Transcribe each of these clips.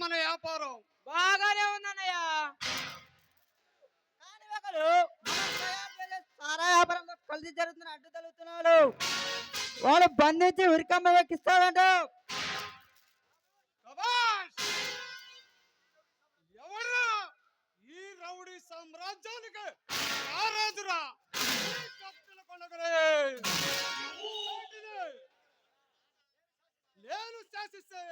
మన వ్యాపారం? బాగానే ఉందన్నయ్య. సారా వ్యాపారంలో కలిసి జరుగుతున్న అడ్డు తగులుతున్నాడు. వాడు బంధించి ఉరికమ్మ ఎక్కిస్తాడంట. శభాష్! ఎవర్రా ఈ రౌడీ సామ్రాజ్యానికి కొనగరే ఏంటిది? నేను శాసిస్తే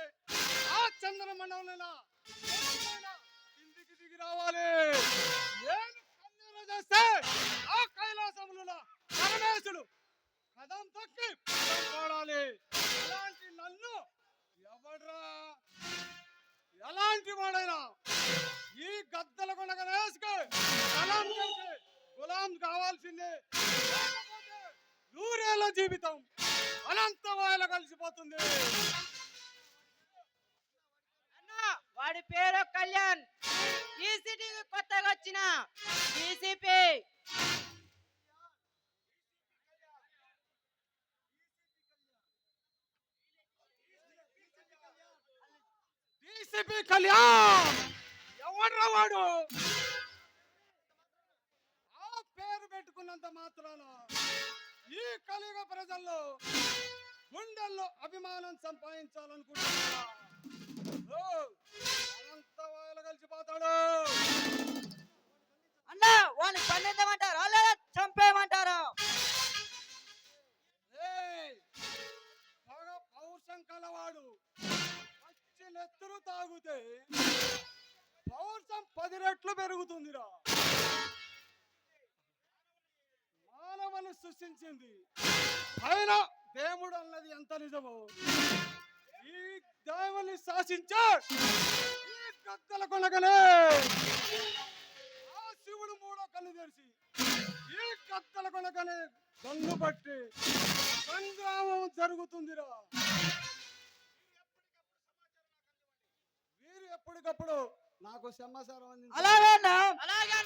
చంద్రమండలంలో చంద్రమండలం కిందికి దిగి రావాలి. చేస్తే ఆ కైలాసముల పరమేశుడు కదం తొక్కి పదం పాడాలి అలాంటి నన్ను ఎవడ్రా? ఎలాంటి వాడైనా ఈ గద్దల కొండగా వేసుకొని సలాం చేసి గులాం కావాల్సిందే. నూరేళ్ళ జీవితం అనంత వాయిల కలిసిపోతుంది. డీసీపీ కళ్యాణ్! ఎవడ్రా వాడు? ఆ పేరు పెట్టుకున్నంత మాత్రాన ఈ కలియుగ ప్రజల్లో గుండెల్లో అభిమానం సంపాదించాలనుకుంటున్నా కలిసిపోతాడు. అన్న వాడిని పండించమంటారా లేదా చంపేయమంటారా? పౌరుషం కలవాడు. పచ్చి నెత్తురు తాగితే పది రెట్లు పెరుగుతుందిరా. మానవుని సృష్టించింది. పైన దేవుడు అన్నది ఎంత నిజమో? ఈ దేవుని శాసించే ఈ గద్దల కొనగనే ఆ శివుడు మూడో కళ్ళు తెరిచి ఈ కత్తల కొనగనే కన్ను పట్టి సంగ్రామం జరుగుతుందిరా. ఎప్పటికప్పుడు నాకు సమాచారం అలాగే అన్న అలాగే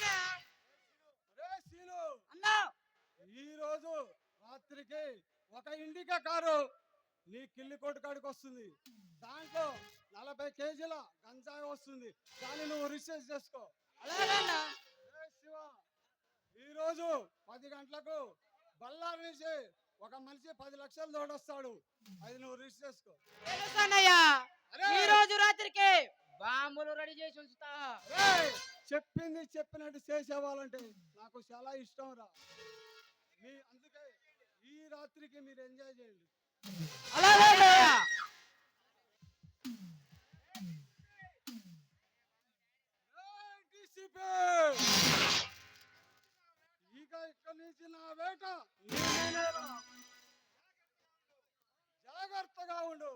రే శీలు అన్న! ఈ రోజు రాత్రికి ఒక ఇండికా కారు నీ కిల్లి కోటు కాడికి వస్తుంది. దాంట్లో నలభై కేజీల గంజాయి వస్తుంది. దాన్ని నువ్వు రిసీవ్ చేసుకో. అలాగే అన్న రే శివ ఈ రోజు పది గంటలకు బల్లారి నుంచి ఒక మనిషి పది లక్షలు తోడొస్తాడు. అది నువ్వు రిసీవ్ చేసుకో అన్నయ్య అరే! ఈ రోజు రాత్రికి బాంబులు రెడీ చేసి ఉంచుతా! చెప్పింది చెప్పినట్టు చేసేవాళ్ళంటే నాకు చాలా ఇష్టం రా మీ అందుకే ఈ రాత్రికి మీరు ఎంజాయ్ చేయండి అలాగే! ఇక ఇక్కడి నుంచి నా వేట. జాగ్రత్తగా ఉండు